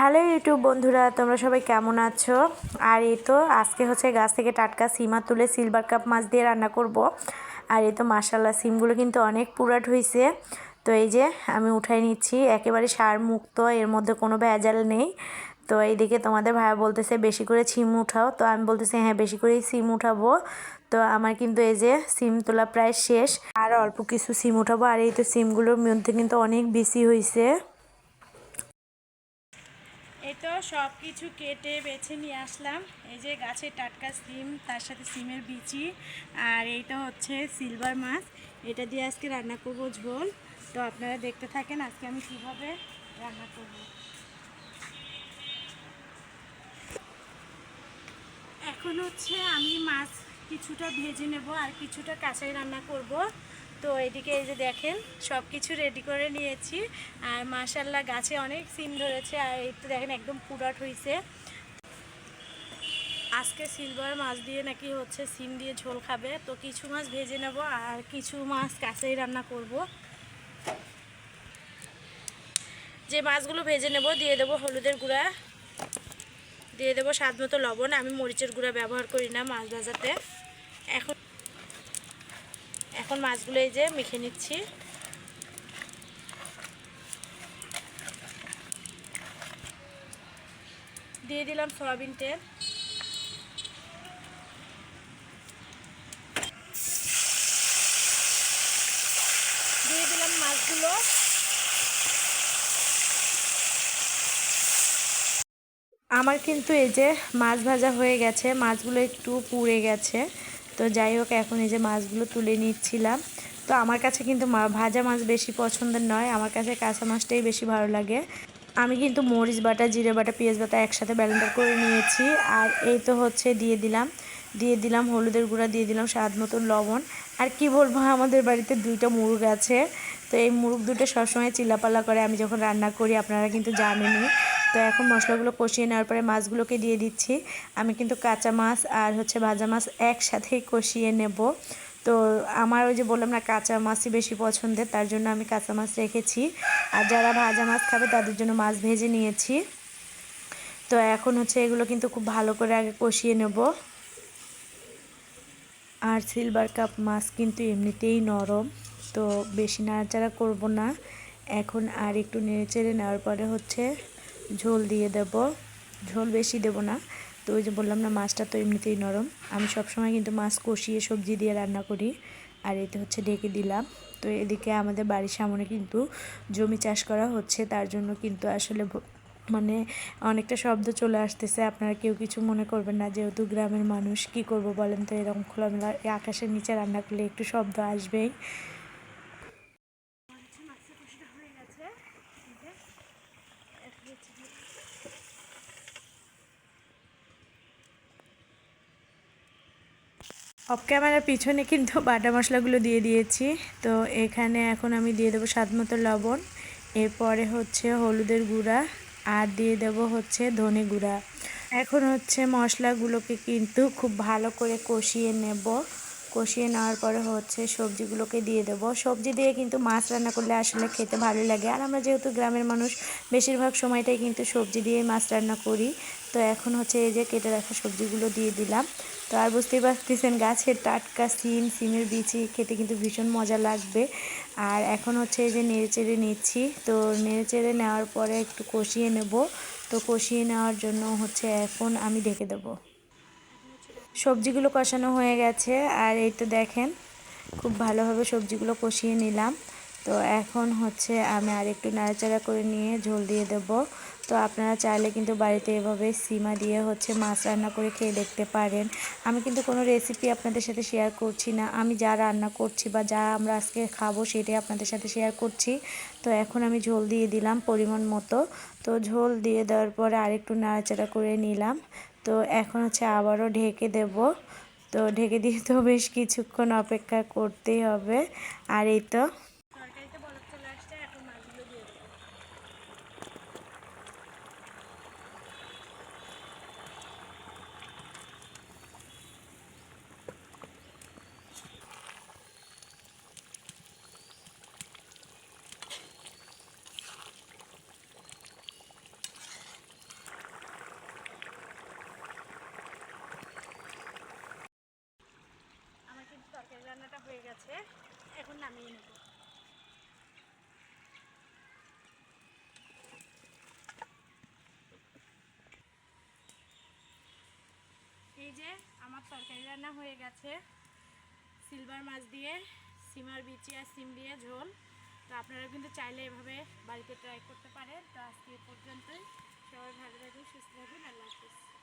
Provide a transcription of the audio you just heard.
Hello YouTube বন্ধুরা, তোমরা সবাই কেমন আছো? আর এই তো আজকে হচ্ছে গাছ থেকে টাটকা সিমা তুলে সিলভার কাপ মাছ দিয়ে রান্না করব। আর এই তো মাসাল্লাহ সিমগুলো কিন্তু অনেক পুরাট হয়েছে তো এই যে আমি উঠাই নিচ্ছি, একেবারে সার মুক্ত এর মধ্যে কোনো ভেজাল নেই। তো এইদিকে তোমাদের ভাইয়া বলতেছে, বেশি করে সিম উঠাও। তো আমি বলতেছি হ্যাঁ বেশি করেই সিম উঠাবো। তো আমার কিন্তু এই যে সিম তোলা প্রায় শেষ। আর অল্প কিছু সিম উঠাবো। আর এই তো সিমগুলোর মধ্যে কিন্তু অনেক বেশি হয়েছে সব কিছু কেটে বেছে নিয়ে আসলাম। এই যে গাছের টাটকা সিম, তার সাথে সিমের বিচি, আর এইটা হচ্ছে সিলভার মাছ। এটা দিয়ে আজকে রান্না করব ঝোল। তো আপনারা দেখতে থাকেন আজকে আমি কীভাবে রান্না করব। এখন হচ্ছে আমি মাছ কিছুটা ভেজে নেব আর কিছুটা কাঁচাই রান্না করব। তো এদিকে এই যে দেখেন সব কিছু রেডি করে নিয়েছি। আর মাশাল্লাহ গাছে অনেক সিম ধরেছে আর এই তো দেখেন একদম পুরাট হয়েছে আজকে সিলভার মাছ দিয়ে নাকি হচ্ছে সিম দিয়ে ঝোল খাবে। তো কিছু মাছ ভেজে নেব আর কিছু মাছ কাঁচাই রান্না করব। যে মাছগুলো ভেজে নেব, দিয়ে দেবো হলুদের গুঁড়া। দিয়ে দেবো স্বাদ মতো লবণ। আমি মরিচের গুঁড়া ব্যবহার করি না মাছ ভাজাতে। এখন এখন মাছগুলো এই যে মেখে নিচ্ছি। দিয়ে দিলাম সয়াবিন তেল। দিয়ে দিলাম মাছগুলো। আমার কিন্তু এই যে মাছ ভাজা হয়ে গেছে, মাছগুলো একটু পুড়ে গেছে। তো যাই হোক, এখন এই যে মাছগুলো তুলে নিচ্ছিলাম। তো আমার কাছে কিন্তু ভাজা মাছ বেশি পছন্দের নয়, আমার কাছে কাঁচা মাছটাই বেশি ভালো লাগে। আমি কিন্তু মরিচ বাটা, জিরে বাটা, পেঁয়াজ বাটা একসাথে ব্যালেন্ডার করে নিয়েছি। আর এই তো হচ্ছে দিয়ে দিলাম দিয়ে দিলাম হলুদের গুঁড়া, দিয়ে দিলাম স্বাদ মতন লবণ। আর কি বলব, আমাদের বাড়িতে দুইটা মুরগ আছে। তো এই মুরগ দুটো সবসময় চিল্লাপাল্লা করে, আমি যখন রান্না করি, আপনারা কিন্তু জানেনই। তো এখন মশলাগুলো কষিয়ে নেওয়ার পরে মাছগুলোকে দিয়ে দিচ্ছি। আমি কিন্তু কাঁচা মাছ আর হচ্ছে ভাজা মাছ একসাথেই কষিয়ে নেব। তো আমার ওই যে বললাম না, কাঁচা মাছই বেশি পছন্দের, তার জন্য আমি কাঁচা মাছ রেখেছি। আর যারা ভাজা মাছ খাবে, তাদের জন্য মাছ ভেজে নিয়েছি। তো এখন হচ্ছে এগুলো কিন্তু খুব ভালো করে আগে কষিয়ে নেব। আর সিলভার কাপ মাছ কিন্তু এমনিতেই নরম, তো বেশি নাড়াচাড়া করব না। এখন আর একটু নেড়ে চেড়ে নেওয়ার পরে হচ্ছে ঝোল দিয়ে দেব। ঝোল বেশি দেব না। তো ওই যে বললাম না, মাছটা তো এমনিতেই নরম। আমি সবসময় কিন্তু মাছ কষিয়ে সবজি দিয়ে রান্না করি। আর এতে হচ্ছে ঢেকে দিলাম। তো এদিকে আমাদের বাড়ির সামনে কিন্তু জমি চাষ করা হচ্ছে। তার জন্য কিন্তু আসলে মানে অনেকটা শব্দ চলে আসতেছে। আপনারা কেউ কিছু মনে করবেন না, যেহেতু গ্রামের মানুষ। কি করব বলেন তো? এরকম খোলামেলা আকাশের নিচে রান্না করলে একটু শব্দ আসবেই। অফ ক্যামেরার পিছনে কিন্তু বাটা মশলাগুলো দিয়ে দিয়েছি। তো এখানে এখন আমি দিয়ে দেবো স্বাদ মতো লবণ। এরপরে হচ্ছে হলুদের গুঁড়া আর দিয়ে দেবো হচ্ছে ধনে গুঁড়া। এখন হচ্ছে মশলাগুলোকে কিন্তু খুব ভালো করে কষিয়ে নেব। কষিয়ে নেওয়ার পরে হচ্ছে সবজিগুলোকে দিয়ে দেব। সবজি দিয়ে কিন্তু মাছ রান্না করলে আসলে খেতে ভালো লাগে। আর আমরা যেহেতু গ্রামের মানুষ, বেশিরভাগ সময়টাই কিন্তু সবজি দিয়ে মাছ রান্না করি। তো এখন হচ্ছে এই যে কেটে রাখা সবজিগুলো দিয়ে দিলাম। তো আর বুঝতেই পারতেছেন, গাছের টাটকা সিম, সিমের বিচি খেতে কিন্তু ভীষণ মজা লাগবে। আর এখন হচ্ছে এই যে নেড়ে চেড়ে নিচ্ছি। তো নেড়ে চেড়ে নেওয়ার পরে একটু কষিয়ে নেব। তো কষিয়ে নেওয়ার জন্য হচ্ছে এখন আমি ঢেকে দেবো। সবজিগুলো কষানো হয়ে গেছে, আর এই তো দেখেন, খুব ভালোভাবে সবজিগুলো কষিয়ে নিলাম। তো এখন হচ্ছে আমি আর একটু নাড়াচাড়া করে নিয়ে ঝোল দিয়ে দেব। তো আপনারা চাইলে কিন্তু বাড়িতে এভাবে সিমা দিয়ে হচ্ছে মাছ রান্না করে খেয়ে দেখতে পারেন। আমি কিন্তু কোনো রেসিপি আপনাদের সাথে শেয়ার করছি না। আমি যা রান্না করছি বা যা আমরা আজকে খাব সেটাই আপনাদের সাথে শেয়ার করছি। তো এখন আমি ঝোল দিয়ে দিলাম পরিমাণ মতো। তো ঝোল দিয়ে দেওয়ার পরে আরেকটু নাড়াচাড়া করে নিলাম। তো এখন হচ্ছে আবারও ঢেকে দেব। তো ঢেকে দিয়ে তো বেশ কিছুক্ষণ অপেক্ষা করতেই হবে। আর এই তো হয়ে গেছে, এখন নামিয়ে নেব। এই যে আমার তরকারি রান্না হয়ে গেছে, সিলভার মাছ দিয়ে, সিমার বিচি আর সিম দিয়ে ঝোল। তো আপনারা কিন্তু চাইলে এভাবে বাড়িতে ট্রাই করতে পারেন। তো আজকে পর্যন্তই। সবাই ভালো থাকুন, সুস্থ থাকুন, আল্লাহ হাফিজ।